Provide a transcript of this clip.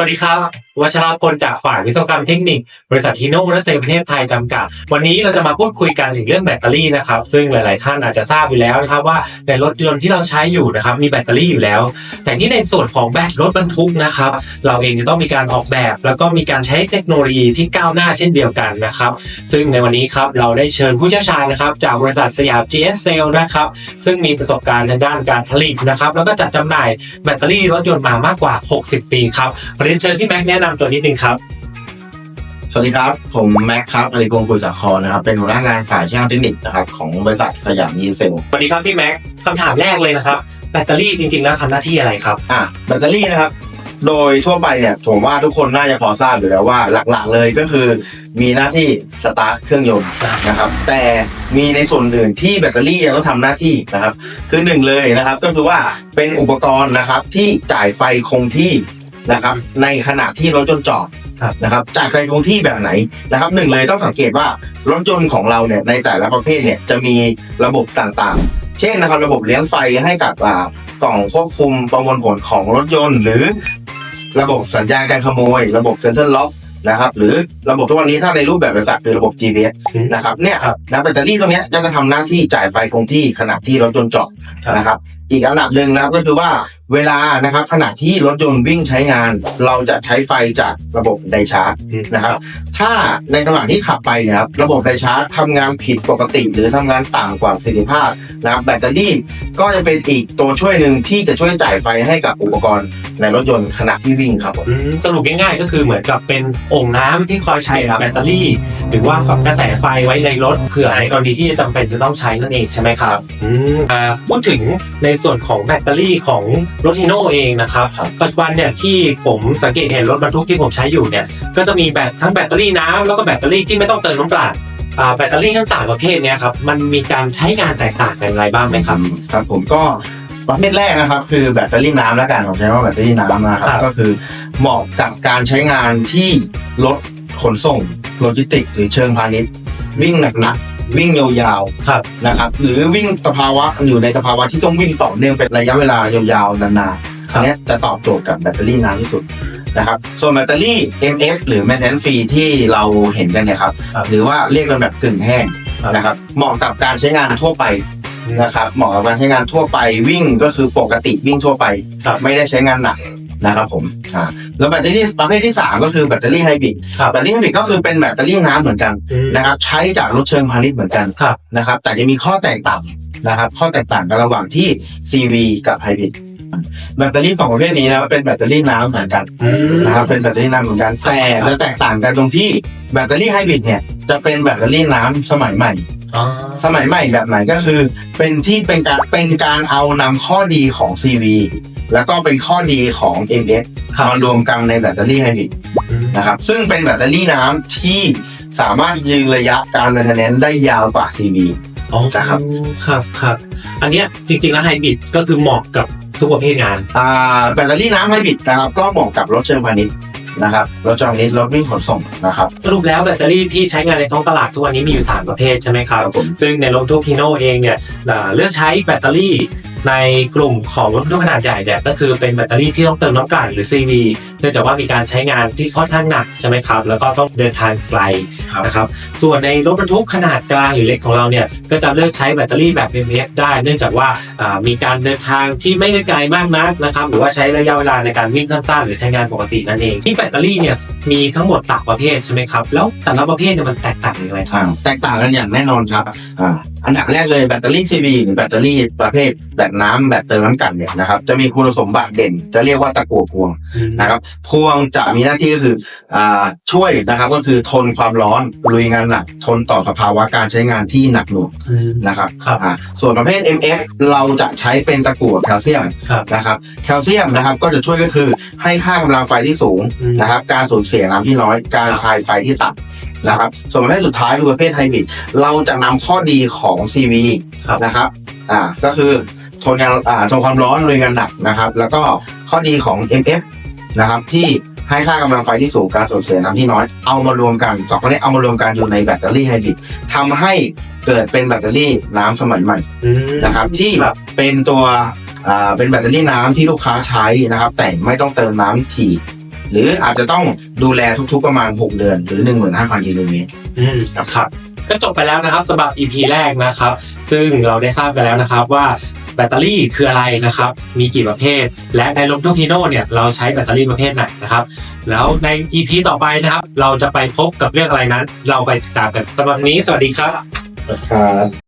สวัสดีครับ วัชรพลจากฝ่ายวิศวกรรมเทคนิค บริษัทฮีโน่และเซประเทศไทยจำกัด วันนี้เราจะมาพูดคุยกันถึงเรื่องแบตเตอรี่นะครับซึ่งหลาย ๆ ท่านอาจจะทราบอยู่แล้วนะครับว่าในรถยนต์ที่เราใช้อยู่นะครับมีแบตเตอรี่อยู่แล้ว แต่นี่ในส่วนของแบตรถบรรทุกนะครับเราเองจะต้องมีการออกแบบ แล้วก็มีการใช้เทคโนโลยีที่ก้าวหน้าเช่นเดียวกันนะครับซึ่งในวันนี้ครับเราได้เชิญผู้เชี่ยวชาญนะครับจากบริษัทสยาม GS Cell นะครับซึ่งมีประสบการณ์ทางด้านการผลิตนะครับแล้วก็จัดจำหน่ายแบตเตอรี่รถยนต์มามากกว่า 60 ปีครับขอเรียนเชิญพี่แม็กแนะนำตัวนิดนึงครับ สวัสดีครับ ผมแม็กครับอริพงศ์ปุยสาครนะครับ เป็นหัวหน้างานฝ่ายช่างเทคนิคนะครับของบริษัทสยามยีนเซลสวัสดีครับพี่แม็กซ์คำถามแรกเลยนะครับ แบตเตอรี่จริงๆแล้วทำหน้าที่อะไรครับ อะแบตเตอรี่นะครับ โดยทั่วไปเนี่ยผมว่าทุกคนน่าจะพอทราบอยู่แล้วว่าหลักๆเลยก็คือ มีหน้าที่สตาร์ทเครื่องยนต์นะครับ แต่มีในส่วนอื่นที่แบตเตอรี่ยังต้องทำหน้าที่นะครับ คือหนึ่งเลยนะครับ ก็คือว่าเป็นอุปกรณ์นะครับที่จ่ายไฟคงที่ นะครับ ในขณะที่รถยนต์จอดครับนะครับจ่ายไฟคงที่แบบไหนนะครับหนึ่งเลยต้องสังเกตว่ารถยนต์ของเราเนี่ยในแต่ละประเภทเนี่ยจะมีระบบต่างๆ เช่นนะครับระบบเลี้ยงไฟให้กับอ่ากล่องควบคุมประมวลผลของรถยนต์ หรือระบบสัญญาณการขโมย ระบบเซ็นเตอร์ล็อกนะครับหรือระบบทุกวันนี้ถ้าในรูปแบบบริษัทคือระบบ GPS อืมนะครับเนี่ยครับนะแบตเตอรี่ตรงเนี้ยจะทำหน้าที่จ่ายไฟคงที่ขณะที่รถยนต์จอดครับนะครับ อีกอันดับหนึ่งนะครับก็คือว่าเวลานะครับขณะที่รถยนต์วิ่งใช้งาน เราจะใช้ไฟจากระบบไดชาร์จนะครับ ถ้าในระหว่างที่ขับไปเนะครับระบบไดชาร์จทำงานผิดปกติ หรือทำงานต่างกว่าประสิทธิภาพนะครับแบตเตอรี่ก็จะเป็นอีกตัวช่วยหนึ่งที่จะช่วยจ่ายไฟให้กับอุปกรณ์ในรถยนต์ขณะที่วิ่งครับผมอืมสรุปง่ายๆ ก็คือเหมือนกับเป็นโอ่งน้ำที่คอยใช้ใช่ครับแบตเตอรี่ หรือว่าฝักกระแสไฟไว้ในรถเผื่อใช่ในกรณีที่จำเป็นจะต้องใช้นั่นเองใช่ไหมครับอืมอ่าพูดถึงในส่วนของแบตเตอรี่ของรถฮีโน่เองนะครับครับปัจจุบันเนี่ยที่ผมสังเกตเห็นรถบรรทุกที่ผมใช้อยู่เนี่ยก็จะมีแบตทั้งแบตเตอรี่น้ำแล้วก็แบตเตอรี่ที่ไม่ต้องเติมน้ำเปล่าอ่าแบตเตอรี่ทั้งสามประเภทเนี้ยครับมันมีการใช้งานแตกต่างกันอย่างไรบ้างไหมครับครับผมก็ประเภทแรกนะครับคือแบตเตอรี่น้ำแล้วกันผมใช้ว่าแบตเตอรี่น้ำนะคครัรับบก็คือเหมาะกับการใช้งานที่รถขนส่งโลจิสติกส์หรือเชิงพาณิชย์วิ่งหนักๆ วิ่งยาวครับ ๆนะครับหรือวิ่งสภาวะอยู่ในสภาวะที่ต้องวิ่งต่อเนื่องเป็นระยะเวลายาวๆนานๆครัอับ นเนี้ยจะตอบโจทย์กับแบตเตอรี่นานที่สุดนะครับส่วนแบตเตอรี่ MF หรือ maintenance free ที่เราเห็นกันเนี่ยครับครับ หรือว่าเรียกกันแบบกึ่งแห้งครับ นะครับเหมาะกับการใช้งานทั่วไปนะครับเหมาะกับการใช้งานทั่วไปวิ่งก็คือปกติวิ่งทั่วไป ครับ ไม่ได้ใช้งานหนัก นะครับผมอ่าแล้วแบตเตอรี่ประเภทที่ 3 ก็คือแบตเตอรี่ไฮบริดครับแบตเตอรี่ไฮบริดก็คือเป็นแบตเตอรี่น้ำเหมือนกันอืมนะครับใช้จากรถเชิงพาณิชย์เหมือนกันครับนะครับแต่จะมีข้อแตกต่างนะครับข้อแตกต่างกันระหว่างที่ CV กับไฮบริด แบตเตอรี่สองประเภทนี้นะเป็นแบตเตอรี่น้ำเหมือนกันอืมนะครับเป็นแบตเตอรี่น้ำเหมือนกันแต่จะแตกต่างกันตรงที่แบตเตอรี่ไฮบริดเนี่ยจะเป็นแบตเตอรี่น้ำสมัยใหม่อ๋อสมัยใหม่แบบไหนก็คือ เป็นที่เป็นการเป็นการเอานำข้อดีของ CV แล้วก็เป็นข้อดีของ MS ครับมารวมกันในแบตเตอรี่ไฮบริดอืมนะครับ ซึ่งเป็นแบตเตอรี่น้ำที่สามารถยืนระยะการเมนเทนแนนได้ยาวกว่า CV อ๋อนะครับครับครับ อันเนี้ยจริงๆแล้วไฮบริดก็คือเหมาะกับ ทุกประเภทงาน อ่าแบตเตอรี่น้ำไฮบริดนะครับก็เหมาะกับรถเชิงพาณิชย์นะครับรถเชิงพาณิชย์รถวิ่งขนส่งนะครับสรุปแล้วแบตเตอรี่ที่ใช้งานในท้องตลาดทุกวันนี้มีอยู่ 3 ประเภทใช่ไหมครับครับผมซึ่งในรถทุกฮีโน่เองเนี่ยเอ่อเลือกใช้แบตเตอรี่ ในกลุ่มของรถบรรทุกขนาดใหญ่เนี่ยก็คือเป็นแบตเตอรี่ที่ต้องเติมน้ำกลั่นหรือ CV เนื่องจากว่ามีการใช้งานที่ค่อนข้างหนักใช่ไหมครับ แล้วก็ต้องเดินทางไกลครับนะครับ ส่วนในรถบรรทุกขนาดกลางหรือเล็กของเราเนี่ยก็จะเลือกใช้แบตเตอรี่แบบ MPF ได้ เนื่องจากว่าอ่ามีการเดินทางที่ไม่ได้ไกลมากนักนะครับ หรือว่าใช้ระยะเวลาในการวิ่งสั้นๆหรือใช้งานปกตินั่นเองที่แบตเตอรี่เนี่ยมีทั้งหมดสามประเภทใช่ไหมครับ แล้วแต่ละประเภทเนี่ยมันแตกต่างกันยังไงครับอ่าแตกต่างกันอย่างแน่นอนครับอ่าอันดับแรกเลยแบตเตอรี่ CV หรือแบตเตอรี่ประเภทแบบน้ำแบบเติมน้ำกลั่นเนี่ยนะครับ จะมีคุณสมบัติเด่น จะเรียกว่าตะกั่วพวงนะครับพวงจะมีหน้าที่ก็คืออาช่วยนะครับก็คือทนความร้อนลุยงานหนักทนต่อสภาวะการใช้งานที่หนักหน่วงอืมนะครับครับอ่าส่วนประเภท MX เราจะใช้เป็นตะกั่วแคลเซียมครับนะครับแคลเซียมนะครับก็จะช่วยก็คือให้ค่ากำลังไฟที่สูงอืมนะครับ การสูญเสียน้ำที่น้อย การครับคายไฟที่ต่ำนะครับ ส่วนประเภทสุดท้ายคือประเภทไฮบริดเราจะนำข้อดีของ CV ครับนะครับอ่าก็คือ ทนงานอ่าทนความร้อนลุยงานหนักนะครับ แล้วก็ข้อดีของ MF นะครับที่ให้ค่ากำลังไฟที่สูงการสูญเสียน้ำที่น้อยเอามารวมกันสองคนนี้เอามารวมกันอยู่ในแบตเตอรี่ไฮบริดทำให้เกิดเป็นแบตเตอรี่น้ำสมัยใหม่อืมนะครับ ที่ครับเป็นตัวอ่าเป็นแบตเตอรี่น้ำที่ลูกค้าใช้นะครับ แต่ไม่ต้องเติมน้ำถี่ หรืออาจจะต้องดูแลทุกๆประมาณ 6 เดือน หรือ 15,000กิโลเมตรอืมครับก็จบไปแล้วนะครับสำหรับ EP แรกนะครับ ซึ่งเราได้ทราบไปแล้วนะครับว่า แบตเตอรี่คืออะไรนะครับ มีกี่ประเภท และในลมทุกทีโน่เนี่ยเราใช้แบตเตอรี่ประเภทไหนนะครับ แล้วใน EP ต่อไปนะครับ เราจะไปพบกับเรื่องอะไรนั้น เราไปติดตามกันสำหรับวันนี้สวัสดีครับ ครับ